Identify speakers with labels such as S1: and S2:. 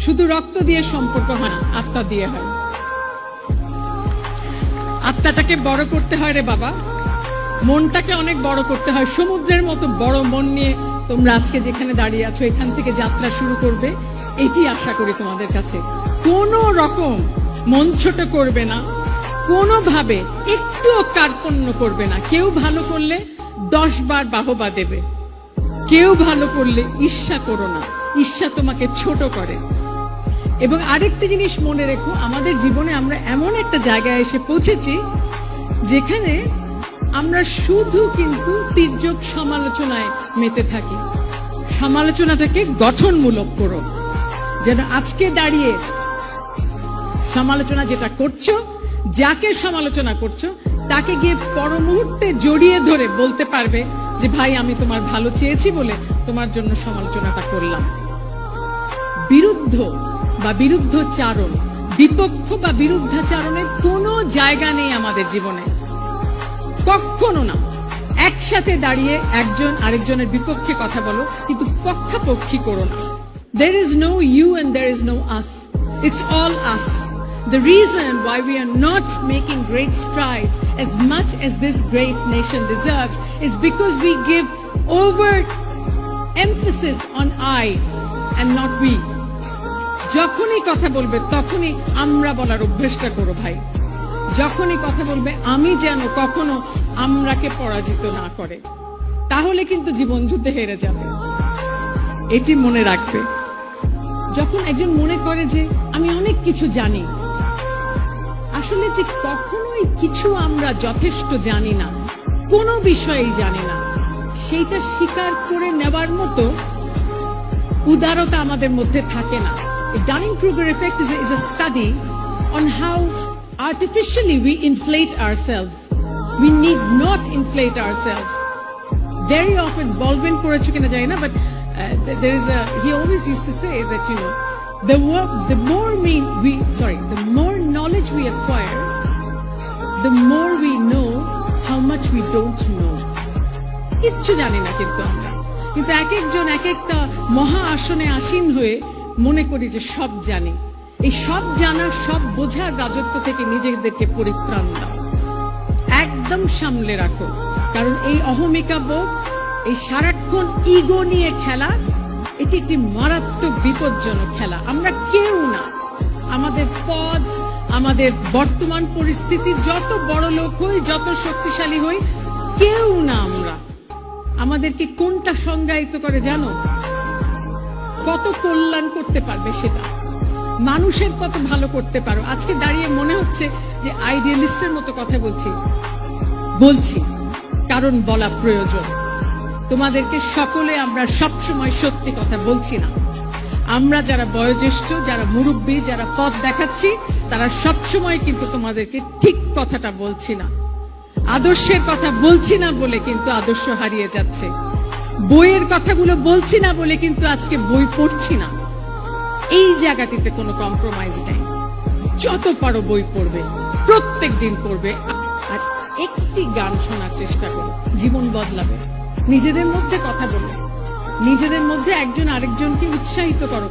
S1: শুধু রক্ত দিয়ে সম্পর্ক হয় না আত্মা দিয়ে হয়। আত্মাটাকে বড় করতে হয় রে বাবা। মনটাকে অনেক বড় করতে হয়। সমুদ্রের মতো বড় মন নিয়ে তোমরা আজকে যেখানে দাঁড়িয়ে আছো, এখান থেকে যাত্রা শুরু করবে, এটি আশা করি তোমাদের কাছে। কোনো রকম মন ছোট করবে না, কোনোভাবে একটুও কার্পণ্য করবে না। কেউ ভালো করলে দশ বার বাহবা দেবে। কেউ ভালো করলে ঈর্ষা করো না। ঈর্ষা তোমাকে ছোট করে। এবং আরেকটি জিনিস মনে রেখো, আমাদের জীবনে আমরা এমন একটা জায়গায় এসে পৌঁছেছি যেখানে আমরা শুধু কিন্তু তির্যক সমালোচনায় মেতে থাকি। সমালোচনাটাকে গঠনমূলক করো। যেন আজকে দাঁড়িয়ে সমালোচনা যেটা করছ, যাকে সমালোচনা করছ, তাকে গিয়ে পর মুহূর্তে জড়িয়ে ধরে বলতে পারবে যে, ভাই, আমি তোমার ভালো চেয়েছি বলে তোমার জন্য সমালোচনাটা করলাম। বিরুদ্ধ বা বিরুদ্ধচারণ বিপক্ষ বা বিরুদ্ধাচারণের কোনো জায়গা নেই আমাদের জীবনে কখনো না একসাথে দাঁড়িয়ে একজন আরেকজনের বিপক্ষে কথা বলো কিন্তু পক্ষাপক্ষী করো না there is no you and there is no us it's all us the reason why we are not making great strides as much as this great nation deserves is because we give over emphasis on i and not we যখনই কথা বলবে, তখনই আমরা বলার অভ্যেসটা করো ভাই। যখনই কথা বলবে, আমি যেন কখনো আমরাকে পরাজিত না করে। তাহলে কিন্তু জীবন যুদ্ধে হেরে যাবে। এটি মনে রাখবে। যখন একজন মনে করে যে, আমি অনেক কিছু জানি, আসলে যে কখনোই কিছু আমরা যথেষ্ট জানি না, কোনো বিষয়েই জানি না, সেইটা স্বীকার করে নেবার মতো উদারতা আমাদের মধ্যে থাকে না। Dunning Kruger effect is a, is a study on how artificially we inflate ourselves we need not inflate ourselves very often Baldwin পড়েছো কিনা জানি না but uh, th- there is a he always used to say that you know the wo- the more we we sorry the more knowledge we acquire the more we know how much we don't know কিচ্ছু জানি না কিন্তু আমরা কিন্তু এক একজন এক একটা মহা আসনে আসীন হয়ে মনে করি যে সব জানি। এই সব জানার, সব বোঝার রাজত্ব থেকে নিজেদেরকে পরিত্রাণ দাও। একদম সামলে রাখো। কারণ এই অহমিকা বোধ, এই সারাক্ষণ ইগো নিয়ে খেলা, এটি একটি মারাত্মক বিপজ্জনক খেলা। আমরা কেউ না। আমাদের পদ আমাদের বর্তমান পরিস্থিতি, যত বড় লোক হই, যত শক্তিশালী হই, কেউ না আমরা। আমাদেরকে কোনটা সংজ্ঞায়িত করে জানো? কত কল্যাণ করতে পারবে সেটা? মানুষের কত ভালো করতে পারো? আজকে দাঁড়িয়ে মনে হচ্ছে যে আইডিয়ালিস্টের মতো কথা বলছি। বলছি, কারণ বলা প্রয়োজন। তোমাদেরকে সকলে আমরা সব সময় সত্যি কথা বলছি না। আমরা যারা বয়োজ্যেষ্ঠ, যারা মুরব্বী, যারা পথ দেখাচ্ছি, তারা সব সময় কিন্তু তোমাদেরকে ঠিক কথাটা বলছি না। আদর্শের কথা বলছি না বলে কিন্তু আদর্শ হারিয়ে যাচ্ছে। বইয়ের কথাগুলো বলছি না বলে কিন্তু আজকে বই পড়ছি না। এই জায়গাটিতে কোনো কম্প্রোমাইজ নেই। যত পারো বই পড়বে, প্রত্যেক দিন পড়বে, আর একটি গান শোনার চেষ্টা করো, জীবন বদলাবে। নিজেদের মধ্যে কথা বলো, নিজেদের মধ্যে একজন আরেকজনকে উৎসাহিত করো।